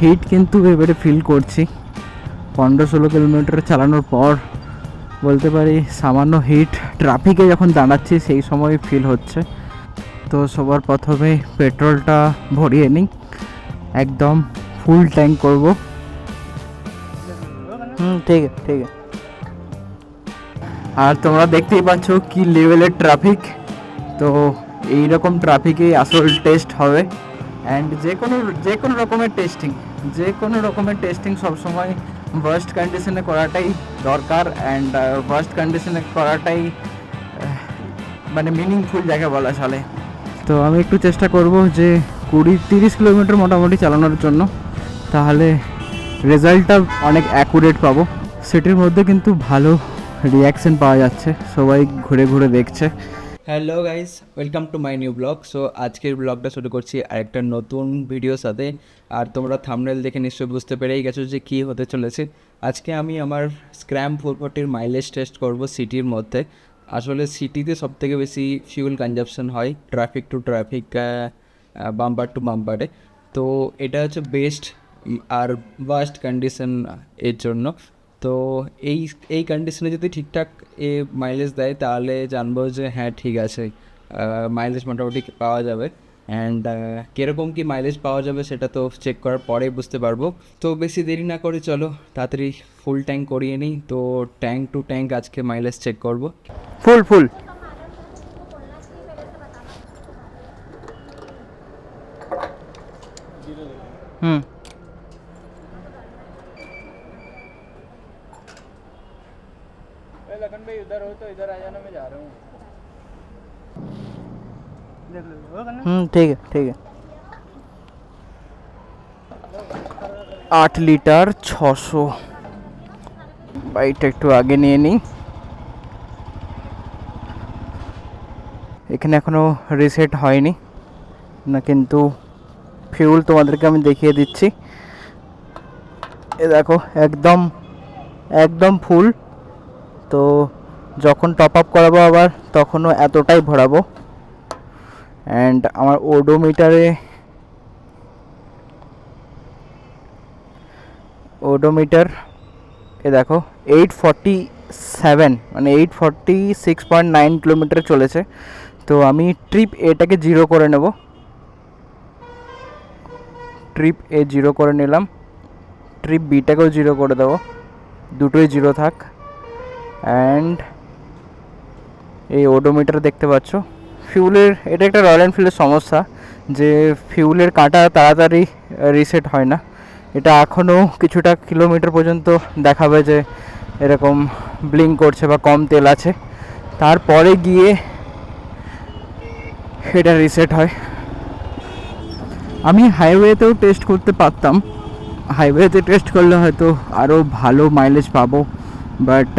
Hit কিন্তু এবারে feel করছি। পনেরো ষোলো কিলোমিটার চালানোর পর বলতে পারি সামান্য হিট ট্রাফিকে যখন দাঁড়াচ্ছি সেই সময় ফিল হচ্ছে। তো সবার প্রথমে পেট্রোলটা ভরিয়ে নিই। একদম ফুল ট্যাঙ্ক করব। হুম, ঠিক আছে ঠিক আছে। আর তোমরা দেখতেই পাচ্ছ কি লেভেলের ট্রাফিক তো এই রকম ট্রাফিকেই আসল টেস্ট হবে। অ্যান্ড যে কোনো যে কোনো রকমের টেস্টিং যে কোনো রকমের টেস্টিং সবসময় ওয়ার্স্ট কন্ডিশনে করাটাই দরকার অ্যান্ড ওয়ার্স্ট কন্ডিশনে করাটাই মানে মিনিংফুল যাকে বলা চলে। তো আমি একটু চেষ্টা করব যে কুড়ি তিরিশ কিলোমিটার মোটামুটি চালানোর জন্য। তাহলে রেজাল্টটা অনেক অ্যাকুরেট পাবো। সেটির মধ্যে কিন্তু ভালো রিয়াকশন পাওয়া যাচ্ছে। সবাই ঘুরে ঘুরে দেখছে। Hello guys welcome to my new blog so আজকের ব্লগটা শুরু করছি আরেকটা নতুন ভিডিওর সাথে। আর তোমরা থামনেল দেখে নিশ্চয়ই বুঝতে পেরেই গেছো যে কী হতে চলেছে। আজকে আমি আমার স্ক্র্যাম ফোর ফোরটির মাইলেজ টেস্ট করব সিটির মধ্যে। আসলে সিটিতে সব থেকে বেশি ফিউল কনজাপশন হয় traffic to traffic bumper to বাম্পারে তো, এটা হচ্ছে বেস্ট আর ওয়ার্স্ট কন্ডিশন এর জন্য। তো এই এই কন্ডিশনে যদি ঠিকঠাক এ মাইলেজ দেয় তাহলে জানব যে হ্যাঁ ঠিক আছে। মাইলেজ মোটামুটি পাওয়া যাবে। অ্যান্ড কীরকম কি মাইলেজ পাওয়া যাবে সেটা তো চেক করার পরে বুঝতে পারব। তো বেশি দেরি না করে চলো তাড়াতাড়ি ফুল ট্যাঙ্ক করিয়ে নিই। তো ট্যাঙ্ক টু ট্যাঙ্ক আজকে মাইলেজ চেক করব। ফুল ফুল হুম। उधर हो तो इधर आ जाना मैं जा रहा हूँ देख लो होगा ना হুম ঠিক আছে ঠিক আছে আট লিটার ছশো বাইকটা একটু আগে নিয়ে নিই এখানে এখনো রিসেট হয়নি না কিন্তু ফিউল তোমাদেরকে আমি দেখিয়ে দিচ্ছি এ দেখো একদম একদম ফুল তো যখন টপ আপ করাবো আবার, তখনও এতটাই ভরাবো। অ্যান্ড আমার ওডোমিটারে ওডোমিটার এ দেখো এইট ফর্টি সেভেন মানে eight forty six point nine kilometre চলেছে। তো আমি ট্রিপ এটাকে জিরো করে নেব। ট্রিপ এ জিরো করে নিলাম। ট্রিপ বিটাকেও জিরো করে দেবো। দুটোই জিরো থাক। অ্যান্ড এই ওডোমিটার দেখতে পাচ্ছ। ফিউলের এটা একটা রয়্যাল এনফিল্ডের সমস্যা যে ফিউলের কাঁটা তাড়াতাড়ি রিসেট হয় না। এটা এখনও কিছুটা কিলোমিটার পর্যন্ত দেখাবে যে এরকম ব্লিঙ্ক করছে বা কম তেল আছে। তারপরে গিয়ে এটা রিসেট হয়। আমি হাইওয়েতেও টেস্ট করতে পারতাম। হাইওয়েতে টেস্ট করলে হয়তো আরও ভালো মাইলেজ পাবো। বাট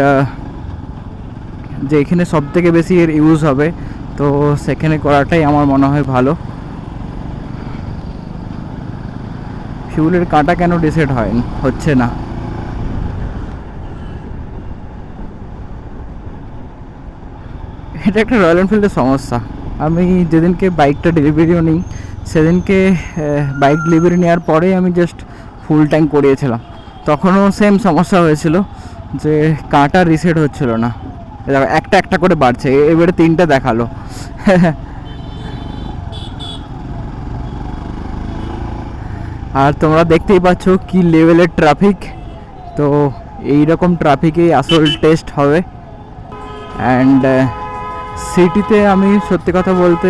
যে এখানে সব থেকে বেশি এর ইউজ হবে। তো সেখানে করাটাই আমার মনে হয় ভালো। ফিউলের কাঁটা কেন ডিসেট হয় হচ্ছে না? এটা একটা রয়্যাল এনফিল্ডের সমস্যা। আমি যেদিনকে বাইকটা ডেলিভারিও নিই, সেদিনকে বাইক ডেলিভারি নেওয়ার পরেই আমি জাস্ট ফুল ট্যাঙ্ক করিয়েছিলাম। তখনও সেম সমস্যা হয়েছিল যে কাঁটা রিসেট হচ্ছিল না। দেখো, একটা একটা করে বাড়ছে। এবারে তিনটে দেখাল। আর তোমরা দেখতেই পাচ্ছ কি লেভেলের ট্রাফিক তো এই রকম ট্রাফিকেই আসল টেস্ট হবে। অ্যান্ড সিটিতে আমি সত্যি কথা বলতে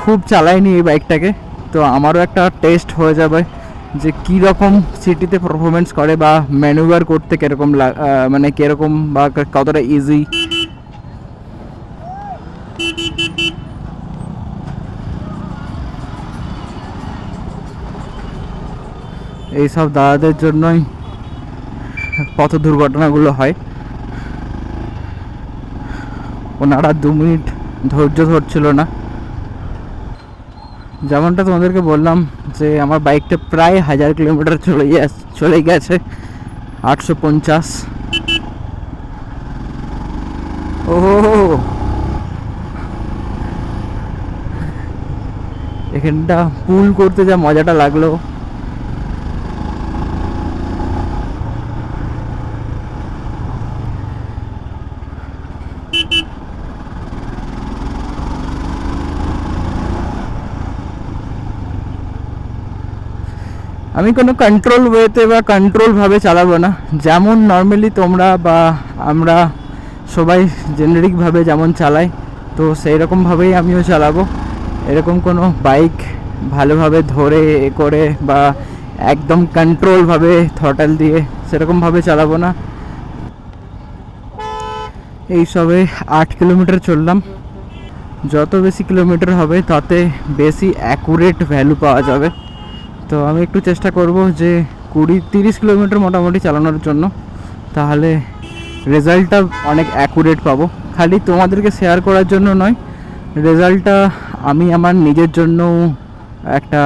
খুব চালাইনি এই বাইকটাকে তো আমারও একটা টেস্ট হয়ে যাবে। যে কী রকম সিটিতে পারফরমেন্স করে বা ম্যানুভার করতে কীরকম মানে কীরকম বা কতটা ইজি এইসব দাদাদের জন্যই পথ দুর্ঘটনাগুলো হয়। ওনারা দু মিনিট ধৈর্য ধরছিল না। যেমনটা তোমাদেরকে বললাম যে আমার বাইকটা প্রায় হাজার কিলোমিটার চলে যাচ্ছে চলে গেছে। আটশো পঞ্চাশ। ও এখানটা পুল করতে যা মজাটা লাগল। আমি কোনো কন্ট্রোল ওয়েতে বা কন্ট্রোলভাবে চালাবো না। যেমন নর্মালি তোমরা বা আমরা সবাই জেনারিকভাবে যেমন চালাই, তো সেই রকমভাবেই আমিও চালাবো। এরকম কোনো বাইক ভালোভাবে ধরে, এ করে বা একদম কন্ট্রোলভাবে থ্রটাল দিয়ে সেরকমভাবে চালাবো না। এই সবে আট কিলোমিটার চললাম। যত বেশি কিলোমিটার হবে, তাতে বেশি অ্যাকুরেট ভ্যালু পাওয়া যাবে। তো আমি একটু চেষ্টা করব যে কুড়ি তিরিশ কিলোমিটার মোটামুটি চালানোর জন্য। তাহলে রেজাল্টটা অনেক অ্যাকুরেট পাবো। খালি তোমাদেরকে শেয়ার করার জন্য নয়, রেজাল্টটা আমি আমার নিজের জন্য একটা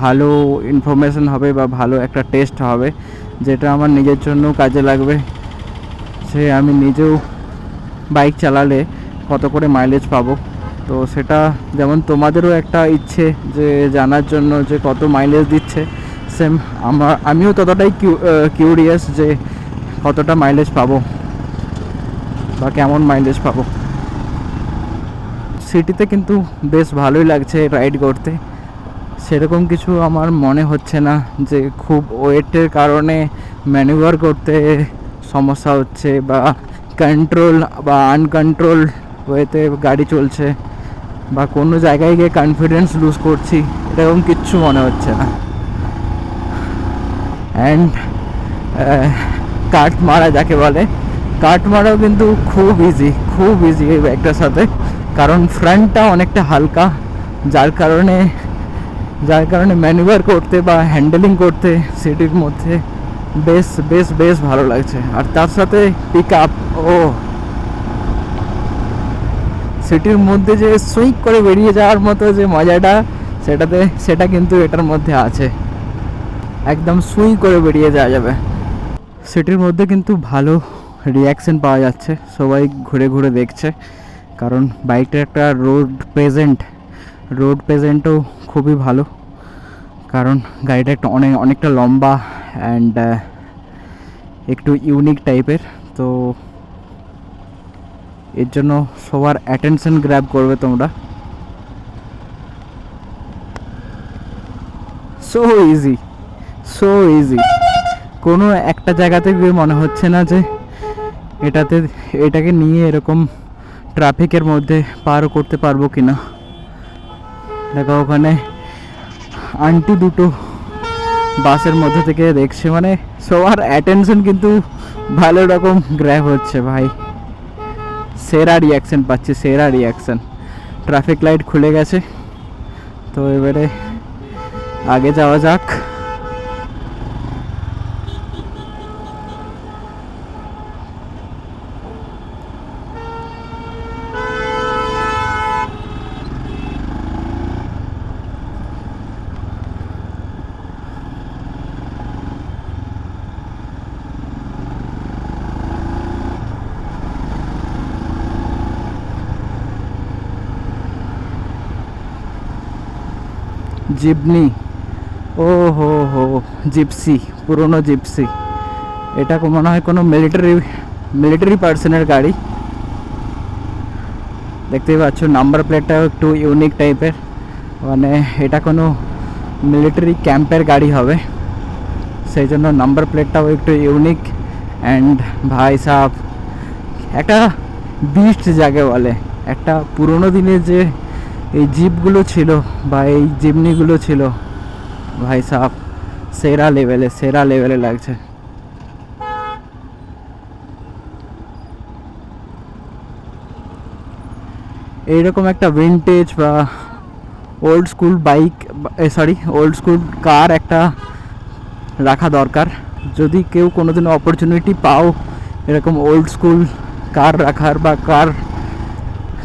ভালো ইনফরমেশন হবে বা ভালো একটা টেস্ট হবে, যেটা আমার নিজের জন্য কাজে লাগবে। সে আমি নিজেও বাইক চালালে কত করে মাইলেজ পাবো। তো সেটা যেমন তোমাদেরও একটা ইচ্ছে যে জানার জন্য যে কত মাইলেজ দিচ্ছে সেম আমার, আমিও ততটাই কিউরিয়াস যে কতটা মাইলেজ পাবো বা কেমন মাইলেজ পাবো। সিটিতে কিন্তু বেশ ভালোই লাগছে রাইড করতে। সেরকম কিছু আমার মনে হচ্ছে না যে খুব ওয়েটের কারণে ম্যানুভার করতে সমস্যা হচ্ছে বা কন্ট্রোল বা আনকন্ট্রোল ওয়েতে গাড়ি চলছে। বা কোনো জায়গায় গিয়ে কনফিডেন্স লুজ করছি, এরকম কিচ্ছু মনে হচ্ছে না। অ্যান্ড কাট মারা যাকে বলে কাট মারাও কিন্তু খুব ইজি খুব ইজি এই ব্যাগটার সাথে। কারণ ফ্রন্টটা অনেকটা হালকা, যার কারণে যার কারণে ম্যানুভার করতে বা হ্যান্ডেলিং করতে সিটির মধ্যে বেশ বেশ বেশ ভালো লাগছে। আর তার সাথে পিক আপ ও সিটির মধ্যে যে সুইক করে বেরিয়ে যাওয়ার মতো যে মজাটা, সেটাতে, সেটা কিন্তু এটার মধ্যে আছে। একদম সুই করে বেরিয়ে যাওয়া যাবে। সিটির মধ্যে কিন্তু ভালো রিয়াকশন পাওয়া যাচ্ছে। সবাই ঘুরে ঘুরে দেখছে। কারণ বাইকটার একটা রোড প্রেজেন্ট রোড প্রেজেন্টও খুবই ভালো। কারণ গাড়িটা একটা অনেক, অনেকটা লম্বা অ্যান্ড একটু ইউনিক টাইপের তো এর জন্য সবার অ্যাটেনশন গ্র্যাব করবে তোমরা। সো ইজি সো ইজি কোনো একটা জায়গাতে গিয়ে মনে হচ্ছে না যে এটাতে, এটাকে নিয়ে এরকম ট্রাফিকের মধ্যে পার করতে পারব কি না দেখো ওখানে আন্টি দুটো বাসের মধ্যে থেকে দেখছে মানে সবার অ্যাটেনশন কিন্তু ভালো রকম গ্র্যাব হচ্ছে ভাই। সেরা রিয়াকশান পাচ্ছি সেরা রিয়াকশন ট্রাফিক লাইট খুলে গেছে। তো এবারে আগে যাওয়া যাক। জিপনি ও হো হো, জিপসি, পুরনো জিপসি। এটা মনে হয় কোনো মিলিটারি মিলিটারি পার্সনের গাড়ি। দেখতেই পাচ্ছ নাম্বার প্লেটটাও একটু ইউনিক টাইপের মানে এটা কোনো মিলিটারি ক্যাম্পের গাড়ি হবে। সেই জন্য নাম্বার প্লেটটাও একটু ইউনিক অ্যান্ড ভাই সাহ একটা বিস্ট যাকে বলে। একটা পুরোনো দিনের যে এই জিপগুলো ছিল বা এই জিমনিগুলো ছিল। ভাই সাহ সেরা লেভেলে সেরা লেভেলে লাগছে। এইরকম একটা ভিনটেজ বা old school bike sorry old school car একটা রাখা দরকার। যদি কেউ কোনোদিন অপরচুনিটি পাও এরকম ওল্ড স্কুল কার রাখার বা কার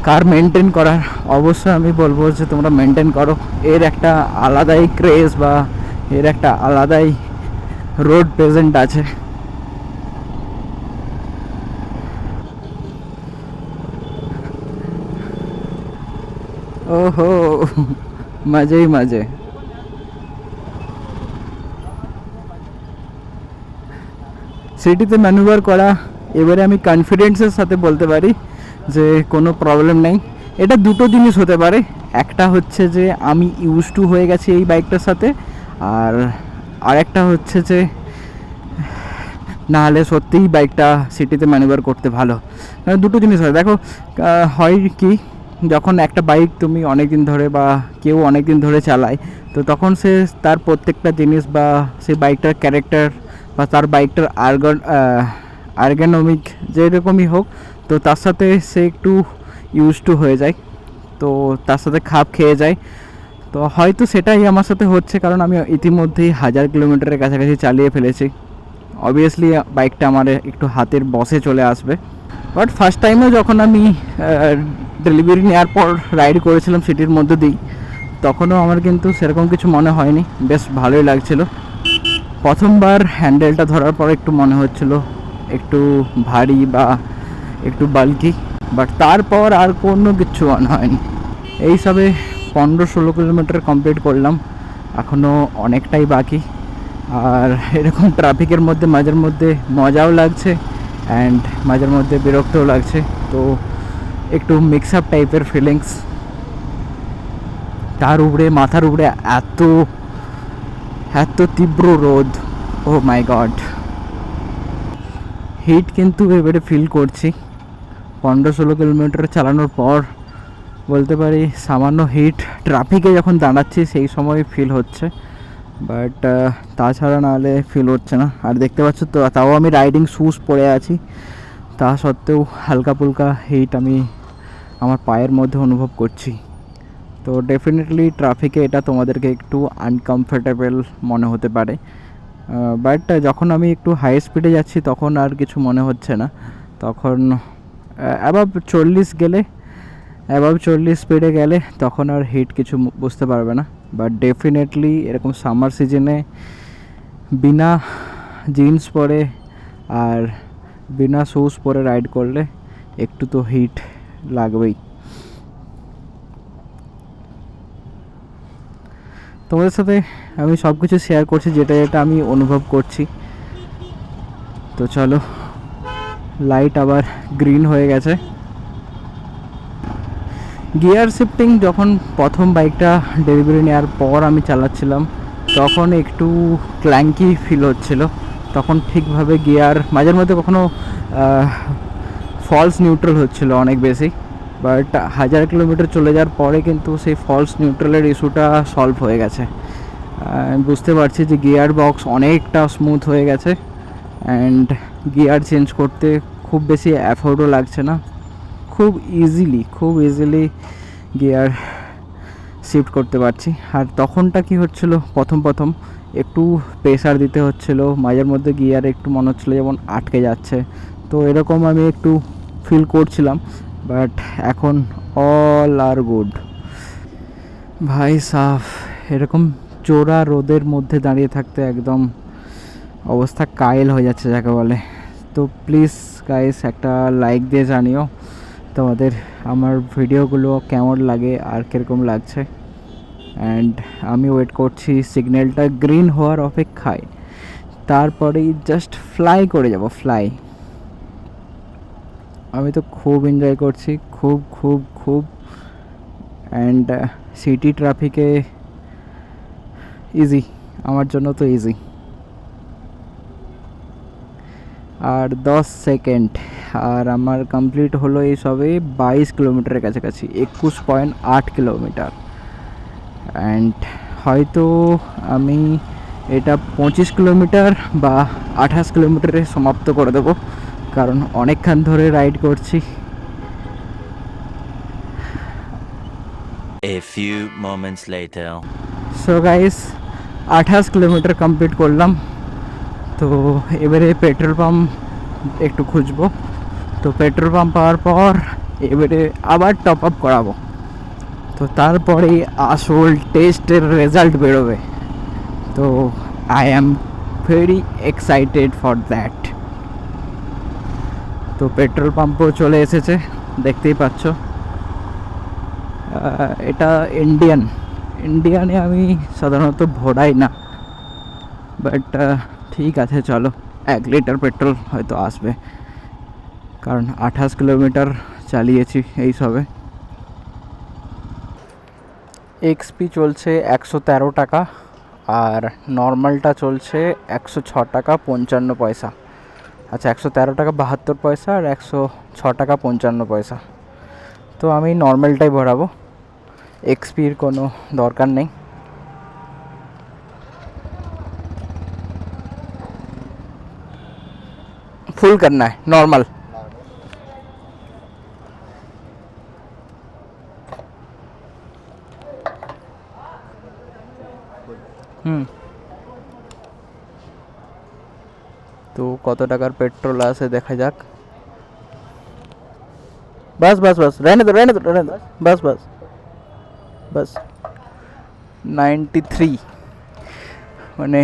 কার মেনটেন করার? অবশ্যই আমি বলব যে তোমরা মেনটেন করো। এর একটা আলাদাই ক্রেজ বা এর একটা আলাদাই রোড প্রেজেন্ট আছে। ওহো মজেই মজে সিটিতে ম্যানুভার করা, এবারে আমি কনফিডেন্সের সাথে বলতে পারি। যে কোনো প্রবলেম নেই। এটা দুটো জিনিস হতে পারে। একটা হচ্ছে যে, আমি ইউজ টু হয়ে গেছি এই বাইকটার সাথে। আর আরেকটা হচ্ছে যে, নাহলে সত্যিই বাইকটা সিটিতে ম্যানুভার করতে ভালো। মানে দুটো জিনিস হয়। দেখো হয় কি, যখন একটা বাইক তুমি অনেক দিন ধরে বা কেউ অনেক দিন ধরে চালায়, তো তখন সে তার প্রত্যেকটা জিনিস বা সেই বাইকটার ক্যারেক্টার বা তার বাইকটার আর্গন আর্গানমিক যেরকমই হোক তো তার সাথে সে একটু ইউজ টু হয়ে যায়। তো তার সাথে খাপ খেয়ে যায়। তো হয়তো সেটাই আমার সাথে হচ্ছে, কারণ আমি ইতিমধ্যেই হাজার কিলোমিটারের কাছাকাছি চালিয়ে ফেলেছি। অবভিয়াসলি বাইকটা আমার একটু হাতের বসে চলে আসবে। বাট ফার্স্ট টাইমেও যখন আমি ডেলিভারি নেওয়ার পর রাইড করেছিলাম সিটির মধ্যে দিই তখনও আমার কিন্তু সেরকম কিছু মনে হয়নি। বেশ ভালোই লাগছিল। প্রথমবার হ্যান্ডেলটা ধরার পর একটু মনে হচ্ছিল, একটু ভারী বা একটু বাল্কি বাট তারপর আর কোনো কিছু মনে হয়নি। এই সবে পনেরো ষোলো কিলোমিটার কমপ্লিট করলাম এখনও অনেকটাই বাকি। আর এরকম ট্রাফিকের মধ্যে মাঝের মধ্যে মজাও লাগছে অ্যান্ড মাঝের মধ্যে বিরক্তও লাগছে। তো একটু মিক্স আপ টাইপের ফিলিংস তার উপরে, মাথার উপরে এত এত তীব্র রোদ ও মাই গড হিট কিন্তু এবারে ফিল করছি। পনেরো ষোলো কিলোমিটার চালানোর পর বলতে পারি সামান্য হিট ট্রাফিকে যখন দাঁড়াচ্ছি সেই সময় ফিল হচ্ছে। বাট তাছাড়া নাহলে ফিল হচ্ছে না। আর দেখতে পাচ্ছ তো, তাও আমি রাইডিং শ্যুজ পরে আছি। তা সত্ত্বেও হালকা পুলকা হিট আমি আমার পায়ের মধ্যে অনুভব করছি। তো ডেফিনেটলি ট্রাফিকে এটা তোমাদেরকে একটু আনকমফোর্টেবল মনে হতে পারে। বাট যখন আমি একটু হাই স্পিডে যাচ্ছি তখন আর কিছু মনে হচ্ছে না। তখন অ্যাবাভ চল্লিশ গেলে অ্যাবাভ চল্লিশ স্পিডে গেলে তখন আর হিট কিছু বুঝতে পারবে না। বাট ডেফিনেটলি এরকম সামার সিজনে বিনা জিন্স পরে আর বিনা শুজ পরে রাইড করলে একটু তো হিট লাগবেই। তোমাদের সাথে আমি সব কিছু শেয়ার করছি, যেটা যেটা আমি অনুভব করছি। তো চলো লাইট আবার গ্রিন হয়ে গেছে। গিয়ার শিফটিং যখন প্রথম বাইকটা ডেলিভারি নেওয়ার পর আমি চালাচ্ছিলাম, তখন একটু ক্ল্যাঙ্কি ফিল হচ্ছিল। তখন ঠিকভাবে গিয়ার মাঝের মধ্যে কখনো ফলস নিউট্রাল হচ্ছিল অনেক বেশি। বাট হাজার কিলোমিটার চলে যাওয়ার পরে কিন্তু সেই ফলস নিউট্রালের ইস্যুটা সলভ হয়ে গেছে। বুঝতে পারছি যে গিয়ার বক্স অনেকটা স্মুথ হয়ে গেছে। অ্যান্ড গিয়ার চেঞ্জ করতে খুব বেশি অ্যাফোর্ডও লাগছে না। খুব ইজিলি খুব ইজিলি গিয়ার শিফট করতে পারছি। আর তখনটা কি হচ্ছিল? প্রথম প্রথম একটু প্রেসার দিতে হচ্ছিল। মাঝের মধ্যে গিয়ার একটু মনে হচ্ছিল যেমন আটকে যাচ্ছে। তো এরকম আমি একটু ফিল করছিলাম বাট এখন অল আর গুড ভাই সাফ, এরকম চোরা রোদের মধ্যে দাঁড়িয়ে থাকতে একদম অবস্থা কায়েল হয়ে যাচ্ছে যাকে বলে। তো প্লিজ গাইস একটা লাইক দিয়ে জানিও তোমাদের আমার ভিডিওগুলো কেমন লাগে আর কীরকম লাগছে। অ্যান্ড আমি ওয়েট করছি সিগন্যালটা গ্রিন হওয়ার অপেক্ষায়। তারপরেই জাস্ট ফ্লাই করে যাব ফ্লাই আমি তো খুব এনজয় করছি, খুব খুব খুব। অ্যান্ড সিটি ট্রাফিকে ইজি আমার জন্য তো ইজি আর দশ সেকেন্ড। আর আমার কমপ্লিট হলো এই সবে বাইশ কিলোমিটারের কাছাকাছি একুশ পয়েন্ট আট কিলোমিটার। অ্যান্ড হয়তো আমি এটা পঁচিশ কিলোমিটার বা আঠাশ কিলোমিটারে সমাপ্ত করে দেবো কারণ অনেকক্ষণ ধরে রাইড করছি। A few moments later. So guys আঠাশ কিলোমিটার কমপ্লিট করলাম। তো এবারে পেট্রোল পাম্প একটু খুঁজবো। তো পেট্রোল পাম্প পাওয়ার পর এবারে আবার টপ আপ করাবো। তো তারপরে আসল টেস্টের রেজাল্ট বেরোবে। তো I am very excited for that তো পেট্রোল পাম্পও চলে এসেছে, দেখতেই পাচ্ছ। এটা ইন্ডিয়ান ইন্ডিয়ানে আমি সাধারণত ভরাই না। বাট ঠিক আছে, চলো। এক লিটার পেট্রোল হয়তো আসবে। কারণ আঠাশ কিলোমিটার চালিয়েছি এই সবে। এক্সপি চলছে একশো তেরো টাকা আর নর্মালটা চলছে একশো ছ টাকা পঞ্চান্ন পয়সা। আচ্ছা একশো তেরো টাকা বাহাত্তর পয়সা আর একশো ছ টাকা পঞ্চান্ন পয়সা। তো আমি নর্মালটাই ভরাবো। এক্সপির কোনো দরকার নেই। फुल करना है नॉर्मल হুম তো কত টাকার পেট্রোল আছে দেখা যাক बस बस बस रहने दो रहने दो रहने दो बस बस बस নাইনটি থ্রি মানে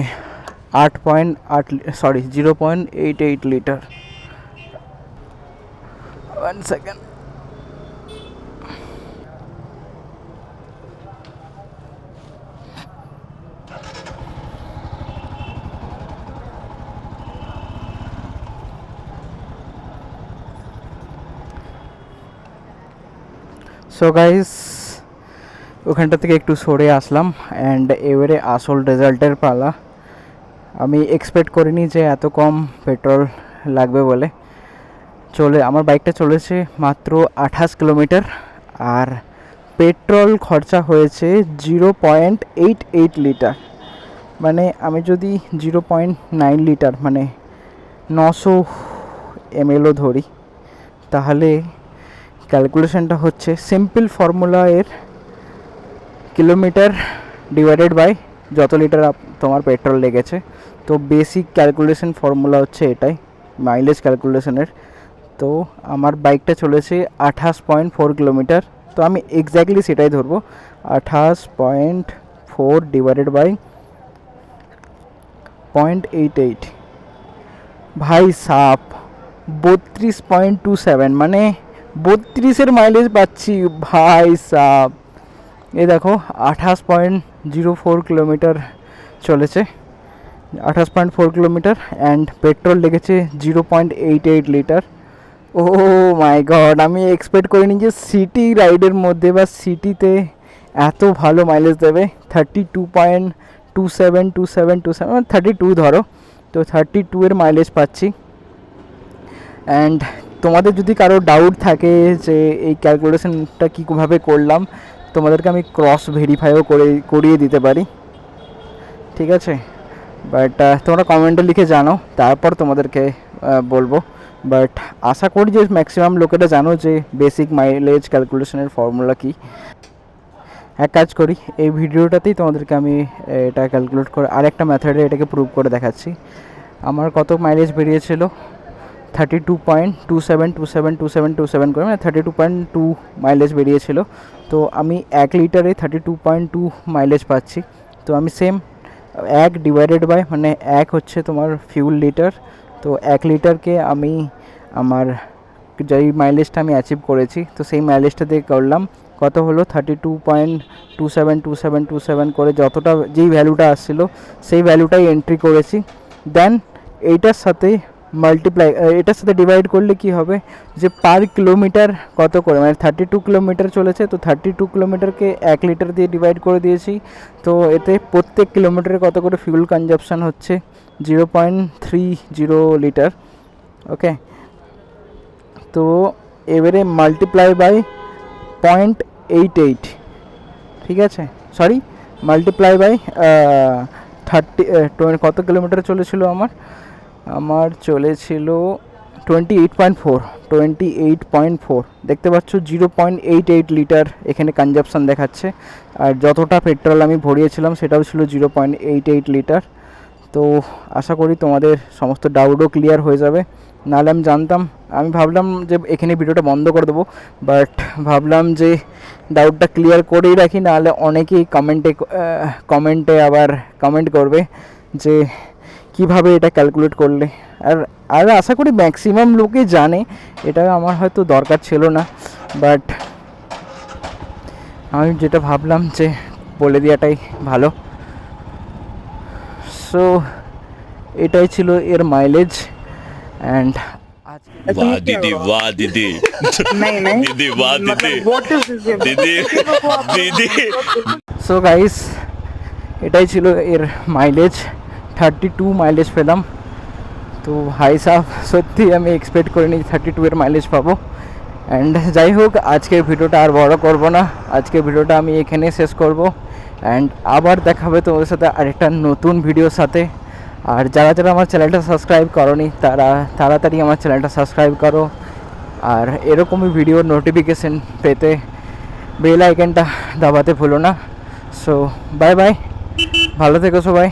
আট পয়েন্ট আট sorry zero point eight eight litre one second so guys ওখানটা থেকে একটু সরে আসলাম অ্যান্ড এবারে আসল রেজাল্টের পালা। আমি এক্সপেক্ট করিনি যে এত কম পেট্রোল লাগবে বলে। চলে, আমার বাইকটা চলেছে মাত্র আঠাশ কিলোমিটার আর পেট্রোল খরচা হয়েছে zero point eight eight litre মানে আমি যদি জিরো পয়েন্ট নাইন লিটার মানে নশো এমএলও ধরি, তাহলে ক্যালকুলেশনটা হচ্ছে সিম্পল ফর্মুলা এর কিলোমিটার ডিভাইডেড বাই যত লিটার তোমার পেট্রোল লেগেছে। তো বেসিক ক্যালকুলেশন ফর্মুলা হচ্ছে এটাই মাইলেজ ক্যালকুলেশনের তো আমার বাইকটা চলেছে আঠাশ পয়েন্ট ফোর কিলোমিটার তো আমি এক্স্যাক্টলি সেটাই ধরবো, আঠাশ point four divided by point eight eight ভাই সাপ, বত্রিশ পয়েন্ট টু সেভেন মানে বত্রিশের মাইলেজ পাচ্ছি, ভাই সাপ। এই দেখো, আঠাশ পয়েন্ট জিরো ফোর কিলোমিটার চলেছে। আঠাশ point four kilometre and petrol লেগেছে zero point eight eight litre oh my god আমি এক্সপেক্ট করিনি যে সিটি রাইডের মধ্যে বা সিটিতে এত ভালো মাইলেজ দেবে। Thirty two point two seven two seven two seven thirty two ধরো, তো থার্টি টু মাইলেজ পাচ্ছি। অ্যান্ড তোমাদের যদি কারও ডাউট থাকে যে এই ক্যালকুলেশনটা কীভাবে করলাম, তোমাদেরকে আমি ক্রস ভেরিফাইও করে, করিয়ে দিতে পারি। ঠিক আছে? বাট তোমরা কমেন্টে লিখে জানো তারপর তোমাদেরকে বলব। বাট আশা করি যে ম্যাক্সিমাম লোকেরা জানো যে বেসিক মাইলেজ ক্যালকুলেশনের ফর্মুলা কী। এক কাজ করি, এই ভিডিওটাতেই তোমাদেরকে আমি এটা ক্যালকুলেট করে আর একটা মেথডে এটাকে প্রুভ করে দেখাচ্ছি। আমার কত মাইলেজ বেরিয়েছিল? Thirty two point two seven two seven two seven two seven করে মানে thirty two point two mileage বেরিয়েছিল। তো আমি এক লিটারে thirty two point two mileage পাচ্ছি। তো আমি সেম এক ডিভাইডেড বাই মানে এক হচ্ছে তোমার ফিউল লিটার তো এক লিটারকে আমি আমার যেই মাইলেজটা আমি অ্যাচিভ করেছি, তো সেই মাইলেজটা দিয়ে করলাম, কত হলো? Thirty two point two seven two seven two seven করে যতটা যেই ভ্যালুটা আসছিল, সেই ভ্যালুটাই এন্ট্রি করেছি। দেন এইটার সাথে মাল্টিপ্লাই এটার সাথে ডিভাইড করলে কি হবে? যে পার কিলোমিটার কত করে? মানে থার্টি টু কিলোমিটার চলেছে, তো থার্টি টু কিলোমিটারকে এক লিটার দিয়ে ডিভাইড করে দিয়েছি। তো এতে প্রত্যেক কিলোমিটারে কত করে ফিউল কনজাপশান হচ্ছে? Zero point three zero litre okay তো এবারে multiply by point eight eight ঠিক আছে? সরি মাল্টিপ্লাই বাই থার্টি কত কিলোমিটার চলেছিল আমার? আমার চলেছিল twenty eight point four twenty eight point four দেখতে পাচ্ছ zero point eight eight litre এখানে কনজাপশান দেখাচ্ছে। আর যতটা পেট্রোল আমি ভরিয়েছিলাম সেটাও ছিল zero point eight eight litre তো আশা করি তোমাদের সমস্ত ডাউটও ক্লিয়ার হয়ে যাবে। নাহলে আমি জানতাম, আমি ভাবলাম যে এখানে ভিডিওটা বন্ধ করে দেবো বাট ভাবলাম যে ডাউটটা ক্লিয়ার করেই রাখি, নাহলে অনেকেই কমেন্টে কমেন্টে আবার কমেন্ট করবে যে কিভাবে এটা ক্যালকুলেট করলে আর আর আশা করি ম্যাক্সিমাম লোকে জানে এটা আমার হয়তো দরকার ছিল না বাট আমি যেটা ভাবলাম যে বলে দেওয়াটাই ভালো সো এটাই ছিল এর মাইলেজ অ্যান্ড वाह दीदी वाह दीदी नहीं नहीं दीदी वाह दीदी व्हाट इज दिस दीदी दीदी সো গাইস এটাই ছিল এর মাইলেজ থার্টি টু মাইলেজ পেলাম। তো হাই সাহ সত্যি আমি এক্সপেক্ট করিনি থার্টি টু এর মাইলেজ পাবো। অ্যান্ড যাই হোক, আজকের ভিডিওটা আর বড় করব না। আজকের ভিডিওটা আমি এখানে শেষ করব। অ্যান্ড আবার দেখা হবে তোমাদের সাথে আরেকটা নতুন ভিডিওর সাথে। আর যারা যারা আমার চ্যানেলটা সাবস্ক্রাইব করনি, তারা তাড়াতাড়ি আমার চ্যানেলটা সাবস্ক্রাইব করো। আর এরকমই ভিডিওর নোটিফিকেশন পেতে বেল আইকনটা দাবাতে ভুলো না। সো বাই বাই ভালো থেকো সবাই।